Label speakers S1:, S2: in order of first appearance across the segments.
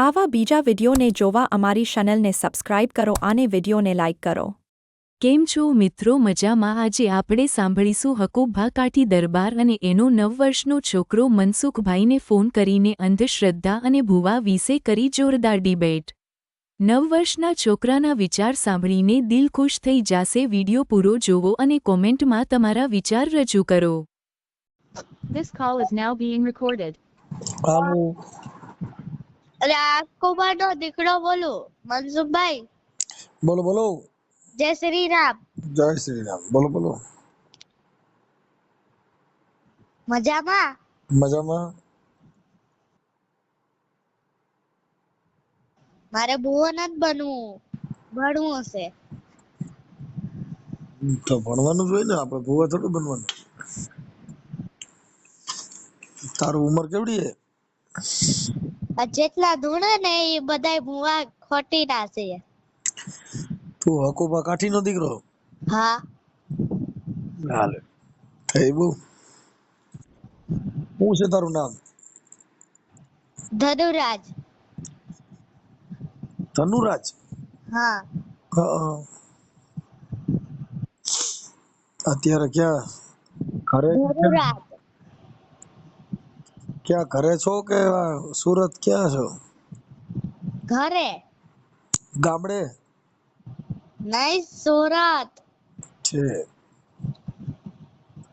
S1: આવા બીજા વિડીયોને જોવા અમારી ચેનલને સબસ્ક્રાઇબ કરો અને વિડીયોને લાઇક કરો.
S2: કેમ છો મિત્રો? મજામાં? આજે આપણે સાંભળીશું હકુબભા કાઠી દરબાર અને એનો નવ વર્ષનો છોકરો મનસુખભાઈને ફોન કરીને અંધશ્રદ્ધા અને ભૂવા વિશે કરી જોરદાર ડિબેટ નવ વર્ષના છોકરાના વિચાર સાંભળીને દિલ ખુશ થઈ જાશે. વિડિયો પૂરો જોવો અને કોમેન્ટમાં તમારા વિચાર રજૂ કરો.
S3: This call is now being recorded.
S4: હાલો
S5: અરે નો દીકરો બોલું મનસુખભાઈ?
S4: બોલો બોલો.
S5: જય શ્રી રામ
S4: જય શ્રી રામ બોલો બોલો.
S5: મજામાં?
S4: મજામાં.
S5: મારે ભુવન જ બનવું ભણવું હશે.
S4: તો ભણવાનું જ હોય ને આપણે ભુવા થોડું બનવાનું. તારું ઉંમર કેવડી
S5: આ જેટલા ધૂણે ને એ બધાય ભૂવા ખોટી ના છે.
S4: તું હકોબા કાઠી નો દીકરો?
S5: હા.
S4: હાલે. થઈ બહુ. શું છે તારું નામ?
S5: ધનુરાજ.
S4: ધનુરાજ?
S5: હા.
S4: અત્યારે ક્યાં? ઘરે?
S5: ધનુરાજ.
S4: ક્યાં ઘરે છો કે સુરત ક્યાં છો?
S5: ઘરે.
S4: ગામડે?
S5: નહીં સુરત.
S4: છે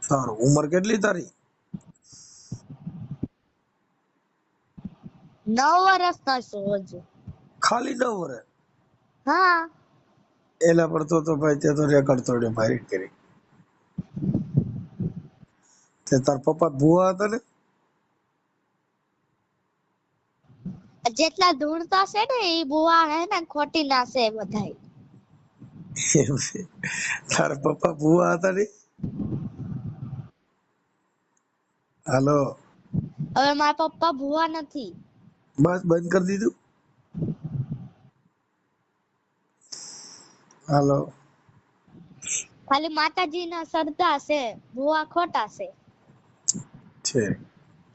S4: સારું. ઉંમર કેટલી તારી?
S5: નવ વર્ષનો છું હજુ.
S4: ખાલી નવ વર્ષ
S5: હા.
S4: એલા પડતો તો ભાઈ તે તો રેકર્ડ તોડ્યો ભાઈ કરી. તે તાર પપ્પા ભૂવા હતા ને?
S5: જેટલા ધૂણતા છે ને એ ભૂવા હે ને ખોટી ના છે બધાય.
S4: એમ છે. તારા પપ્પા ભૂવા હતા ને? હાલો.
S5: હવે મારા પપ્પા ભૂવા નથી.
S4: બસ બંધ કરી દીધું? હાલો.
S5: ખાલી માતાજીના શ્રદ્ધા છે ભૂવા ખોટા છે.
S4: છે.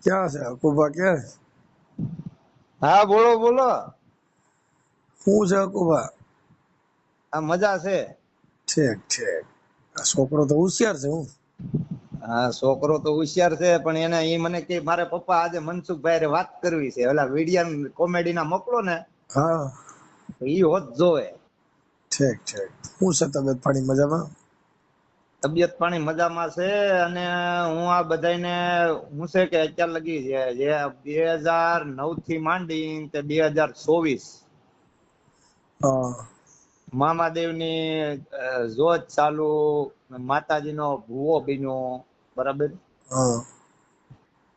S4: ક્યાં છે? અકુબા ક્યાં
S6: હા બોલો બોલો.
S4: શું છે અકુબા
S6: આ મજા છે?
S4: ઠીક ઠીક. આ છોકરો તો હોશિયાર છે હું.
S6: હા છોકરો તો હોશિયાર છે પણ એને એ મને કે મારે પપ્પા આજે મનસુખભાઈ રે વાત કરવી છે. ઓલા વિડિયા કોમેડી ના મોકલો ને
S4: હા.
S6: એ હોત જોવે.
S4: ઠીક ઠીક. શું છે તબિયત પાણી મજામાં?
S6: તબિયત પાણી મજામાં છે અને હું આ બધાને હું છે કે અત્યાર લગી છે જે બે હજાર નવથી માંડી તે બે હજાર ચોવીસ. મામાદેવની જોત ચાલુ માતાજીનો ભૂવો બીનો બરાબર?
S4: હા.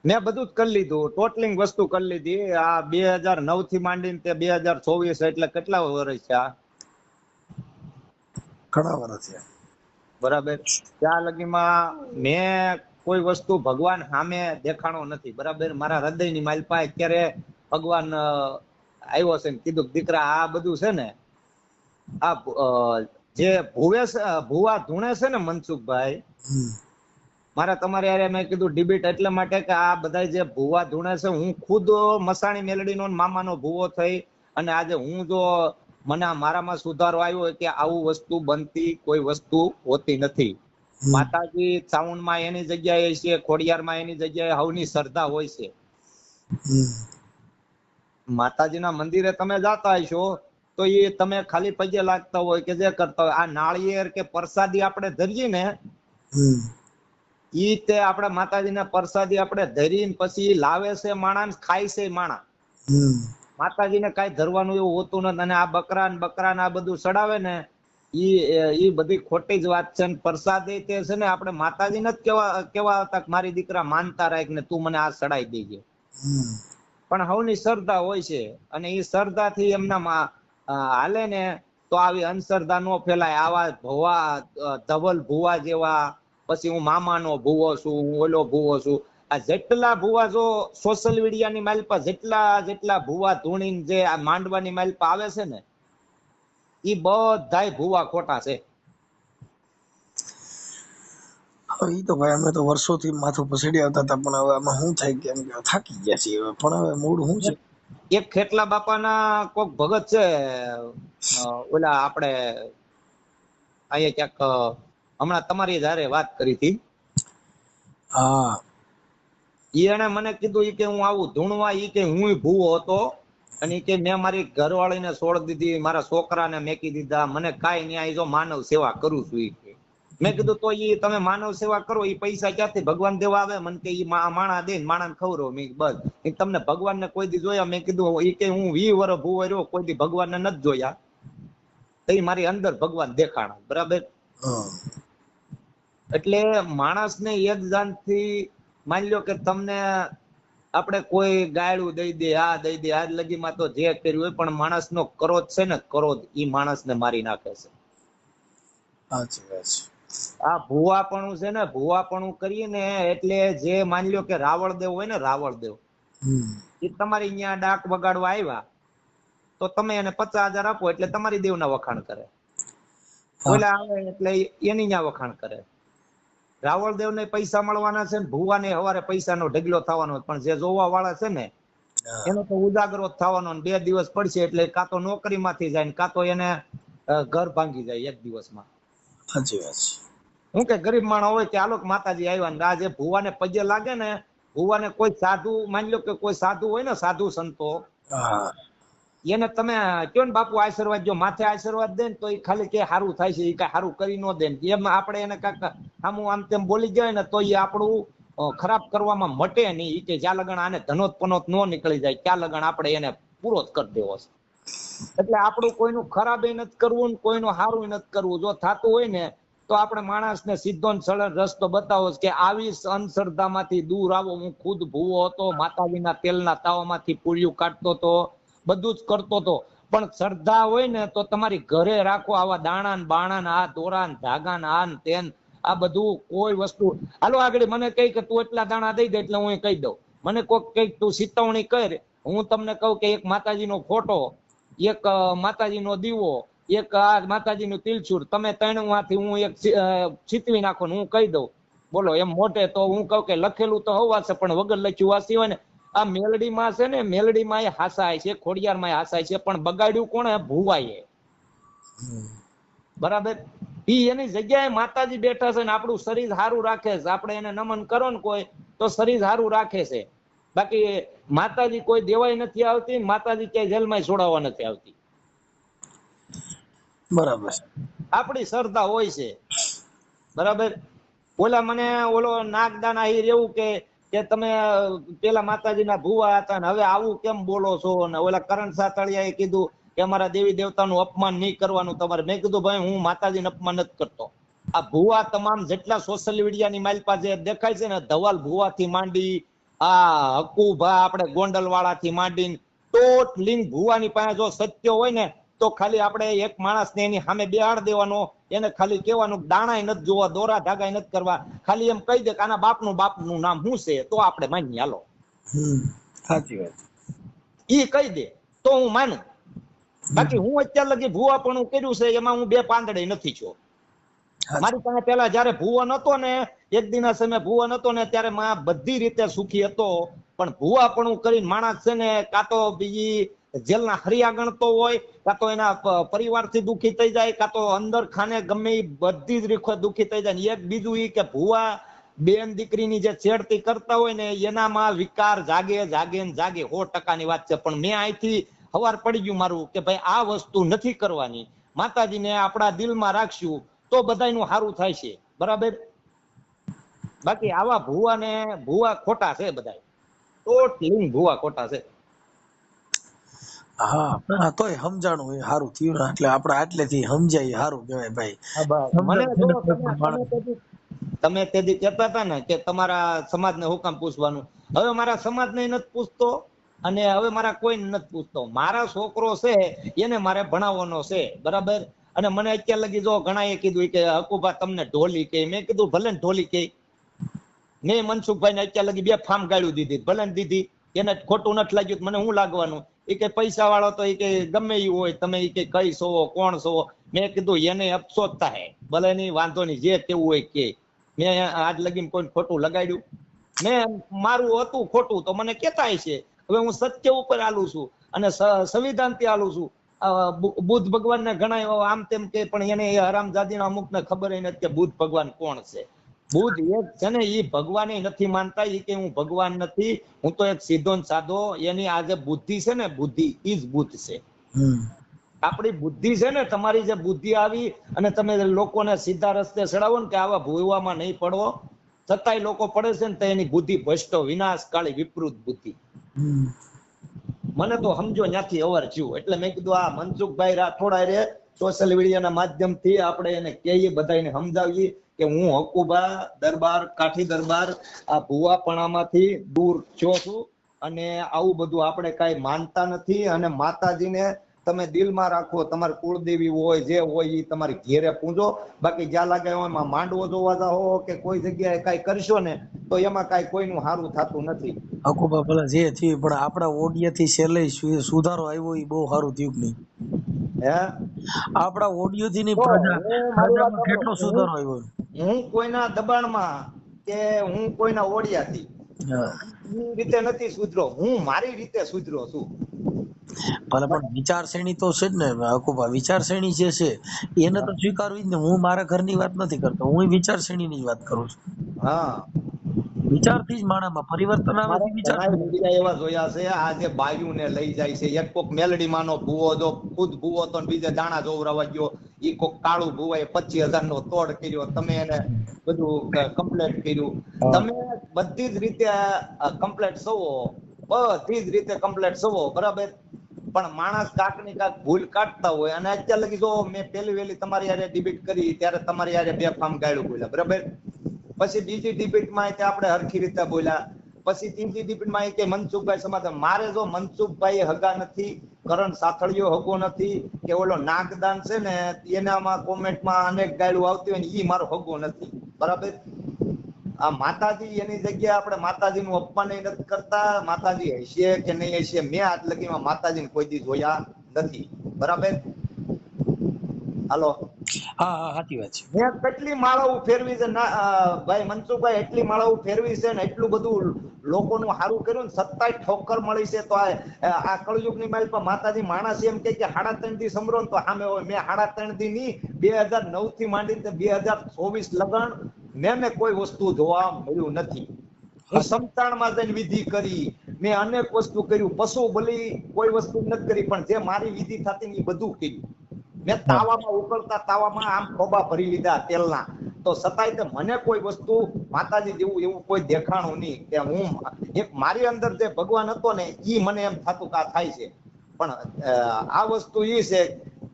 S6: મેં બધું જ કરી લીધું ટોટલિંગ વસ્તુ કરી લીધી. આ બે હજાર નવથી માંડીને તે બે હજાર ચોવીસ એટલે કેટલા વર્ષ છે આ
S4: ઘણા વર્ષ થયા.
S6: બરાબર? ત્યાં લગીમાં મેં કોઈ વસ્તુ ભગવાન સામે દેખાણો નથી બરાબર? મારા હૃદયની માલપા અત્યારે ભગવાન આવ્યો છે કીધું દીકરા આ બધું છે ને આ જે ભુવે છે, ભુવા ધૂણે છે ને મનસુખભાઈ
S4: મારા
S6: મારે તમારે યારે મેં કીધું ડિબેટ એટલે માટે કે આ બધા જે ભૂવા ધૂણે છે હું ખુદ મસાણી મેલડીનો મામાનો ભૂવો થઈ અને આજે હું જો મને મારામાં સુધારો આવ્યો કે આવું વસ્તુ બનતી કોઈ વસ્તુ હોતી નથી. માતાજી સાઉન્ડમાં એની જગ્યાએ છે ખોડિયારમાં એની જગ્યાએ હવની શ્રદ્ધા હોય છે. માતાજીના મંદિરે તમે જાતા હશો તો એ તમે ખાલી પગે લાગતા હોય કે જે કરતા હોય. આ નાળિયેર કે પ્રસાદી આપણે ધરીએ ને ઈ તે આપણે માતાજીના પ્રસાદી આપણે ધરીને પછી લાવે છે માણસ ને ખાય છે માણા માતાજીને કાંઈ ધરવાનું એવું હોતું નથી. અને આ બકરા ને બકરા ને આ બધું સડાવે ને ઈ ઈ બધી ખોટી જ વાત છે ને પ્રસાદી તે છે ને આપણે માતાજીને જ કેવા કેવા હતા કે મારી દીકરા માનતા રાખ ને તું મને આ સડાઈ દેજે. પણ હવની શ્રદ્ધા હોય છે અને એ શ્રદ્ધાથી એમના મા- અ, હાલે ને તો આવી અંધશ્રદ્ધા નો ફેલાય. આવા ભવા ધવલ ભુવા જેવા પછી હું મામાનો ભૂવો છું હું ઓલો ભૂવો છું આ જેટલા ભુવા જો સોશિયલ મીડિયાની માલપા જેટલા જેટલા ભુવા ધૂણીને જે આ માંડવાની માલપા આવે છે ને એ બધાય ભુવા ખોટા છે.
S4: હવે એ તો ભાઈ અમે તો વર્ષોથી માથું પછડી આવતા હતા પણ હવે આમાં શું થાય કે એમ કે થાકી ગયા છીએ હવે. પણ હવે મૂળ શું છે?
S6: એક ખેટલા બાપાના કોક ભગત છે ઓલા આપણે અહીંયા ક્યાંક હમણાં તમારી જારે વાત કરી હતી.
S4: હા.
S6: એને મને કીધું કે હું આવું ધૂણવા ઈ કે હું ભૂવો હતો. અને કે મેં મારી ઘરવાળીને છોડ દીધી મારા છોકરાને મેકી દીધા મને કાંઈ નહીં આવી જો માનવ સેવા કરું છું ઈ કે. મેં કીધું તો ઈ તમે માનવ સેવા કરો ઈ પૈસા ક્યાંથી ભગવાન દેવા આવે? મને કે ઈ માણા દે ને ખવરો મેં બસ. તમને ભગવાનને કોઈ દી જોયા? મેં કીધું ઈ કે હું વી વર ભૂવો રહ્યો કોઈ દી ભગવાનને નથી જોયા. તો મારી અંદર ભગવાન દેખાણા. બરાબર? એટલે માણસને એક જાનથી માની લો કે તમને આપણે કોઈ ગાયડું દઈ દે આ દઈ દે આજ લગીમાં તો જે કર્યું હોય પણ માણસનો ક્રોધ છે ને ક્રોધ ઈ માણસને મારી નાખે છે. આ ભૂવાપણું છે ને ભૂવાપણું કરીએ ને એટલે જે માની લો કે રાવળ દેવ હોય ને રાવળ દેવ એ તમારી અહીંયા ડાક વગાડવા આવ્યા તો તમે એને પચાસ હજાર આપો એટલે તમારી દેવના વખાણ કરે. એટલે એની ન્યા વખાણ કરે. રાવળ દેવ ને પૈસા મળવાના છે ને ભુવાને હવારે પૈસાનો ઢગલો થવાનો પણ જે જોવા વાળા છે ને એનો તો ઉજાગરો થવાનો બે દિવસ પડશે એટલે કાં તો નોકરીમાંથી જાય ને કાં તો એને ઘર ભાંગી જાય એક દિવસમાં.
S4: સાચી વાત છે.
S6: હું કે ગરીબ માણસ હોય કે આલોક માતાજી આવ્યા ને આ જે ભુવાને પગે લાગે ને ભુવાને કોઈ સાધુ માની લો કે કોઈ સાધુ હોય ને સાધુ સંતો એને તમે કયો ને બાપુ આશીર્વાદ, જો માથે આશીર્વાદ દે ને તો એ ખાલી કે સારું થાય છે એ કઈ સારું કરી ન દે એમ આપણે એને કાંક આમ આમ તેમ બોલી જાય ને તો એ આપણું ખરાબ કરવામાં મટે નહીં. એ કે જ્યાં લગણ આને ધનોત પનોત નો નીકળી જાય, ત્યાં લગણ આપણે એને પૂરો જ કરી દેવો છે. એટલે આપણું કોઈનું ખરાબ એ નથી કરવું ને કોઈનું સારું નથી કરવું. જો થતું હોય ને તો આપણે માણસને સીધો સરળ રસ્તો બતાવો કે આવી અંધશ્રદ્ધામાંથી દૂર આવો. હું ખુદ ભૂવો હતો, માતાજીના તેલના તાવામાંથી પુળિયું કાઢતો હતો બધું જ કરતો હતો પણ શ્રદ્ધા હોય ને તો તમારી ઘરે રાખો આવા દાણા ને બાણા ને આ દોરા ને ધાગા ને આ ને તેન, આ બધું કોઈ વસ્તુ. હાલો આગળ મને કહી કે તું એટલા દાણા દઈ દે એટલે હું કહી દઉં. મને કોઈક કંઈક તું સિતવણી કર. હું તમને કહું કે એક માતાજીનો ફોટો, એક માતાજી માતાજીનો દીવો, એક, આ માતાજીનું તિલચુર તમે ત્રણમાંથી હું એક ચીતવી નાખો ને હું કહી દઉં. બોલો, એમ મોટે તો હું કહું કે લખેલું તો હોવા છે પણ વગર લખ્યું હોય ને આ મેલડીમાં છે ને મેલડીમાં એ હાસાય છે ખોડિયારમાં હાસાય છે પણ બગાડ્યું કોણે? ભુવાએ બરાબર? ઈ એની જગ્યાએ માતાજી બેઠા છે ને આપણું શરીર સારું રાખે છે. આપણે એને નમન કરો ને કોઈ તો શરીર સારું રાખે છે. બાકી માતાજી કોઈ દેવાય નથી આવતી માતાજી ક્યાંય જેલમાં છોડાવવા નથી આવતી.
S4: બરાબર
S6: આપણી શ્રદ્ધા હોય છે. બરાબર? ઓલા મને ઓલો નાગદાન આહિર એવું કે કે તમે પેલા પેલા માતાજીના ભુવા હતા ને હવે આવું કેમ બોલો છો? ને ઓલા કરણ સાતળિયાએ કીધું કે અમારા દેવી દેવતાનું અપમાન નહીં કરવાનું તમારે. મેં કીધું, ભાઈ, હું માતાજીનું અપમાન નથી કરતો. આ ભુવા તમામ જેટલા સોશિયલ મીડિયાની માલપા જે દેખાય છે ને, ધવલ ભુવાથી માંડી, આ હકુભા આપણે ગોંડલ વાળાથી માંડીને ટોટ લિંગ ભુવાની પાસે જો સત્ય હોય ને તો ખાલી આપણે એક માણસને એની સામે બેહાડ દેવાનો એને ખાલી કહેવાનું દાણાય નથી જોવા દોરા ધાગાય નથી કરવા. ખાલી એમ કહી દે કે આના બાપનું બાપનું નામ શું છે તો આપણે માની હાલો.
S4: સાચી વાત.
S6: ઈ કહી દે તો હું માનું. બાકી હું અત્યાર લગી ભુવાપણું કર્યું છે એમાં હું બે પાંદડે નથી છો. મારી પાસે પેલા જયારે ભૂવો નતો ને એક દિના સમય ભૂવો નતો ને ત્યારે માં બધી રીતે સુખી હતો. પણ ભૂવાપણું કરીને માણસ છે ને કાં તો બીજી જેલના હરિયા ગણતો હોય, કાં તો એના પરિવારથી દુખી થઈ જાય, કાં તો અંદર ખાને ગમે એ બધી જ રીખો દુખી થઈ જાય. એક બીજું એ કે ભુવા બેન દીકરીની જે છેડતી કરતા હોય ને, એનામાં વિકાર જાગે જાગે જાગે. સો ટકાની વાત છે. પણ મેં અહીંથી હવાર પડી ગયું મારું કે ભાઈ, આ વસ્તુ નથી કરવાની. માતાજીને આપણા દિલમાં રાખશું તો બધાયનું સારું થાય છે. બરાબર? બાકી આવા ભુવા ને ભુવા ખોટા છે બધા ટોટલી ભુવા ખોટા છે.
S4: હા ના તોય સમજાણું એ સારું થયું ને એટલે આપણે આટલેથી સમજાય સારું કહેવાય ભાઈ.
S6: તમે- તેથી- કહેતા હતા ને કે તમારા સમાજને હું કામ પૂછવાનું? હવે મારા સમાજને નથી પૂછતો અને હવે મારા કોઈ નથી પૂછતો. મારા છોકરો છે એને મારે ભણાવવાનો છે બરાબર? અને મને અત્યાર લગી જો ઘણા એ કીધું કે હકુભા તમને ઢોલી કે? મેં કીધું ભલે ઢોલી કે. મેં મનસુખભાઈ ને અત્યાર લગી બે ફાર્મ ગાળ્યું દીધી ભલે દીધી. એને ખોટું નથી લાગ્યું મને હું લાગવાનું? એ કે પૈસા વાળો તો એ કે ગમે એ હોય, તમે એ કે કઈ છો કોણ છો મેં કીધું, એને અફસોસ થાય. ભલે નહીં, વાંધો નહીં, જે કેવું હોય કે. મેં આજ લગીને કોઈ ખોટું લગાડ્યું. મેં મારું હતું ખોટું, તો મને કેતા છે. હવે હું સત્ય ઉપર આલું છું અને સ- સંવિધાનથી આલું છું. બુદ્ધ ભગવાનને ઘણા આમ તેમ કે, પણ એને હરામજાદીના અમુકને ખબર નથી કે બુદ્ધ ભગવાન કોણ છે. બુદ્ધ એક છે ને એ ભગવાન નથી માનતા એ કે હું ભગવાન નથી હું તો એક સીધો સાધો એની આ જે બુદ્ધિ છે ને બુદ્ધિ જ બુદ્ધ છે. આપણી બુદ્ધિ છે ને તમારી જે બુદ્ધિ આવી અને તમે લોકોને સીધા રસ્તે ચડાવો ને કે આવા ભૂવામાં નહીં પડવો છતાંય લોકો પડે છે ને તો એની બુદ્ધિ ભ્રષ્ટો વિનાશ કાળી વિપૃત બુદ્ધિ મને તો સમજો ત્યાંથી અવર થયું એટલે મેં કીધું આ મનસુખભાઈ રાઠોડા રે સોશિયલ મીડિયાના માધ્યમથી આપણે એને કહીએ બધાને સમજાવીએ. કે હું હકુબા દરબાર કાઠી દરબાર આ ભુવાપણામાંથી દૂર છો છું અને આવું બધું આપણે કાંઈ માનતા નથી અને માતાજીને તમે દિલમાં રાખો તમારી કુળદેવી હોય જે હોય એ તમારી ઘેરે પૂજો. બાકી જ્યાં લાગે એમાં માંડવો જોવા જાઓ કે કોઈ જગ્યાએ કાંઈ કરશો ને તો એમાં કાંઈ કોઈનું સારું થતું નથી.
S4: હકુબા ભલે જે થયું પણ આપણા ઓડિયાથી છેલ્લે સુધારો આવ્યો એ બહુ સારું થયું કે નહીં?
S6: હે?
S4: આપણા ઓડિયો થી નહીં કેટલો સુધારો આવ્યો?
S6: હું કોઈના દબાણમાં કે હું કોઈના ઓડિયાથી
S4: હું.
S6: રીતે નથી સુધરો હું મારી રીતે સુધરો છું.
S4: ભલે પણ વિચારશ્રેણી તો છે જ ને હકુબા વિચારશ્રેણી જે છે એને તો સ્વીકારવી જ ને હું મારા ઘરની વાત નથી કરતો હું વિચારશ્રેણીની જ વાત કરું છું.
S6: હા.
S4: વિચારથી જ માણામાં પરિવર્તન આવે છે વિચાર
S6: એવા જોયા છે આ જે બાયુને લઈ જાય છે એક કોક મેલડીમાંનો ભૂવો જો ખુદ ભૂવો તો બીજે દાણા જોવરાવા ગયો ઈ કોક કાળું ભૂવાએ પચીસ હજાર નો તોડ કર્યો તમે એને બધું કમ્પ્લેટ કર્યું. તમે બધી જ રીતે કમ્પ્લેટ સવો બધી જ રીતે કમ્પ્લેટ સવો બરાબર? પણ માણસ કાકની કાક ભૂલ કાઢતા હોય અને અત્યારે લગી જો મેં પેલી વેલી તમારી યારે ડિબેટ કરી ત્યારે તમારી યારે બે ફામ ગાળું બોલ્યા બરાબર? પછી બીજી ડિબેટમાં તે આપણે હરખી રીતે બોલ્યા. પછી ત્રીજી ડિબેટમાં કે મનસુખભાઈ સમાધાન. મારે જો મનસુખભાઈ હગા નથી, કરણ સાથળિયો હગો નથી, કે ઓલો નાગદાન છે ને, એનામાં કોમેન્ટમાં અનેક ગાયડું આવતી હોય ને એ મારો હગો નથી. બરાબર? આ માતાજી, એની જગ્યાએ આપણે માતાજીનું અપમાન નથી કરતા. માતાજી હશે કે નહીં હશે, મેં આજ લગીમાં માતાજીને કોઈ દી જોયા નથી. બરાબર? હાલો.
S4: હા હા સાચી વાત છે.
S6: મેં કેટલી માળાઓ ફેરવી છે? ભાઈ મનસુખભાઈ એટલી માળાઓ ફેરવી છે ને એટલું બધું લોકોનું સારું કર્યું ને સત્તાય ઠોકર મળી છે તો આ કળયુગની માલ પર માતાજી માણસ એમ કે સાડા ત્રણથી સમરો તો સામે હોય. મેં સાડા ત્રણથી ની બે હજાર નવથી માંડીને બે હજાર ચોવીસ લગન મેં મેં કોઈ વસ્તુ જોવા મળ્યું નથી. સમતાણમાં જઈને વિધિ કરી મેં અનેક વસ્તુ કર્યું. પશુ બલી કોઈ વસ્તુ નથી કરી પણ જે મારી વિધિ થતી એ બધું કર્યું. મેં તાવામાં ઉકળતા તાવામાં આમ ખોબા ભરી લીધા તેલના. તો છતાંય તે મને કોઈ વસ્તુ માતાજી જેવું એવું કોઈ દેખાણું નહીં કે હું એક મારી અંદર જે ભગવાન હતો ને એ મને એમ થતું કા થાય છે. પણ આ વસ્તુ એ છે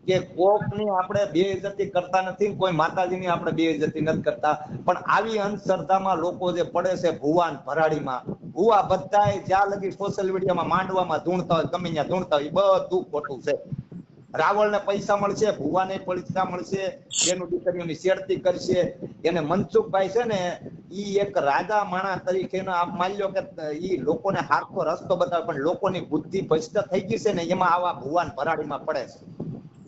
S6: કે કોકની આપણે બેઇજ્જતી કરતા નથી કોઈ માતાજીની આપણે બેઇજ્જતી નથી કરતા. પણ આવી અંધશ્રદ્ધામાં લોકો જે પડે છે ભુવાન ભરાડીમાં ભુવા બધાય જ્યાં લગી સોશિયલ મીડિયામાં માંડવામાં ધૂણતા હોય ગમે ત્યાં ધૂણતા હોય બધું ખોટું છે. રાવળને પૈસા મળશે ભુવાને પૈસા મળશે એનું દીકરીઓની શેરતી કરશે. એને મનસુખભાઈ છે ને ઈ એક રાજા માણા તરીકે આપ માની લો કે ઈ લોકોને હારતો રસ્તો બતાવે પણ લોકોની બુદ્ધિ ભ્રષ્ટ થઈ ગઈ છે ને એમાં આવા ભુવાન ભરાડીમાં પડે છે.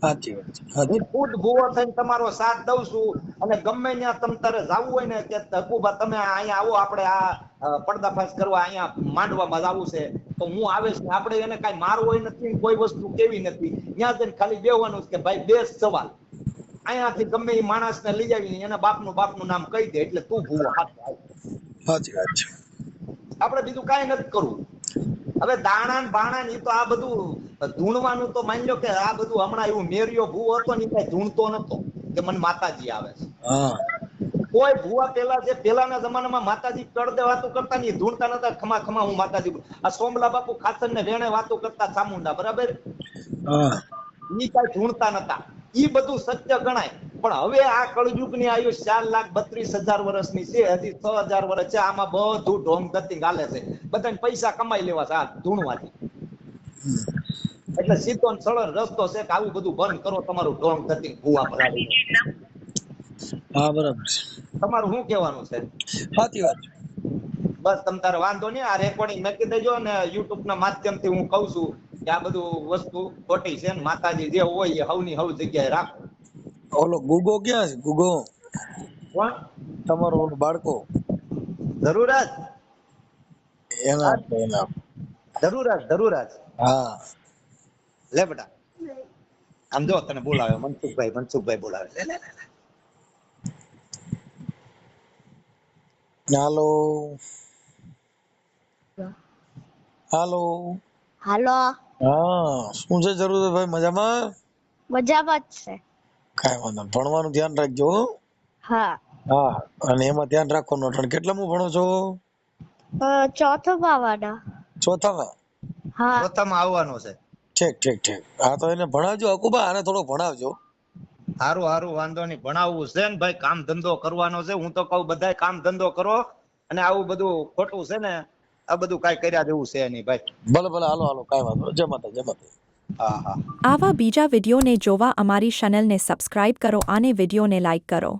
S4: સાચી વાત છે.
S6: ખુદ ભૂવો થઈને તમારો સાથ દઉં છું અને ગમે ત્યાં તમ તારે જાવું હોય ને કે હકુબા તમે અહીંયા આવો આપણે આ પડદાફાશ કરવા અહીંયા માંડવામાં જવું છે. તો હું આવે છે. આપણે એને કાંઈ મારવો નથી કોઈ વસ્તુ કેવી નથી. ત્યાં જઈને ખાલી બેવાનું કે ભાઈ બે સવાલ. અહીંયાથી ગમે એ માણસને લઈ આવીને એના બાપનું બાપનું નામ કહી દે એટલે તું ભૂવો હાથ
S4: સાચી વાત છે.
S6: આપણે બીજું કાંઈ નથી કરવું. હવે દાણા ને બાણા ને તો આ બધું ધૂણવાનું તો માની લો કે આ બધું હમણાં એવું મેરિયો ભૂ હતો ને કઈ ધૂણતો નતો. કે મને માતાજી આવે છે. કોઈ ભૂવા પેલા જે પેલાના જમાનામાં માતાજી પડદે વાતો કરતા ની ધૂણતા નતા ખમા ખમા હું માતાજી આ સોમલા બાપુ ખાસર ને વેણે વાતો કરતા ચામુંડા બરાબર? ઈ કઈ ધૂણતા નતા. ઈ બધું સત્ય ગણાય. પણ હવે આ કળયુગની આયુ ચાર લાખ બત્રીસ હજાર વર્ષની છે હજી છ હજાર વર્ષ છે આમાં બધું ઢોંગ ધતી ગાલે છે. બધાને પૈસા કમાઈ લેવા છે આ ધૂણવાથી. એટલે સીધો સરળ રસ્તો છે કે આવું બધું બંધ કરો તમારું ઢોંગ ધતી ભૂવા ભરાવી
S4: હા બરાબર છે.
S6: તમારું શું કહેવાનું છે?
S4: સાચી વાત.
S6: બસ તમ તારે વાંધો નહીં આ રેકોર્ડિંગ મૂકી દેજો ને યુટ્યુબ ના માધ્યમથી હું કહું છું કે આ બધું વસ્તુ ખોટી છે ને માતાજી જે હોય એ હવની હવ જગ્યાએ રાખો.
S4: ઓલો ગુગો ક્યાં છે? ગુગો.
S6: કોણ?
S4: તમારો ઓલો બાળકો.
S6: જરૂર જ
S4: એના એના.
S6: જરૂરત જરૂરત
S4: હા.
S6: લે બેટા. આમ જો તને બોલાવે મનસુખભાઈ મનસુખભાઈ બોલાવે. લે લે લે.
S4: હાલો હાલો
S5: હાલો
S4: હા શું છે જરૂર ભાઈ? મજામાં?
S5: મજામાં જ છે.
S4: કઈ વાંધો ભણવાનું ધ્યાન રાખજો હા.
S5: હા.
S4: અને એમાં ધ્યાન રાખવાનું કેટલા કેટલામું ભણો છો?
S5: ચોથો ચોથું પાવાના
S4: ચોથામાં?
S5: હા.
S6: ચોથામાં આવવાનો છે.
S4: ઠીક ઠીક ઠીક. હા તો એને ભણાવજો અકુબા આને થોડો ભણાવજો.
S6: હારું હારું વાંધો નહીં. ભણાવવું છે ને ભાઈ કામ ધંધો કરવાનો છે. હું તો કહું બધા કામ ધંધો કરો અને આવું બધું ખોટું છે ને આ બધું કઈ કર્યા જેવું છે નહીં ભાઈ.
S4: ભલે ભલે હાલો હાલો કાંઈ વાંધો. જય માતા જય માતા
S1: આવા બીજા વિડીયોને જોવા અમારી ચેનલને સબસ્ક્રાઇબ કરો અને વિડીયોને લાઇક કરો.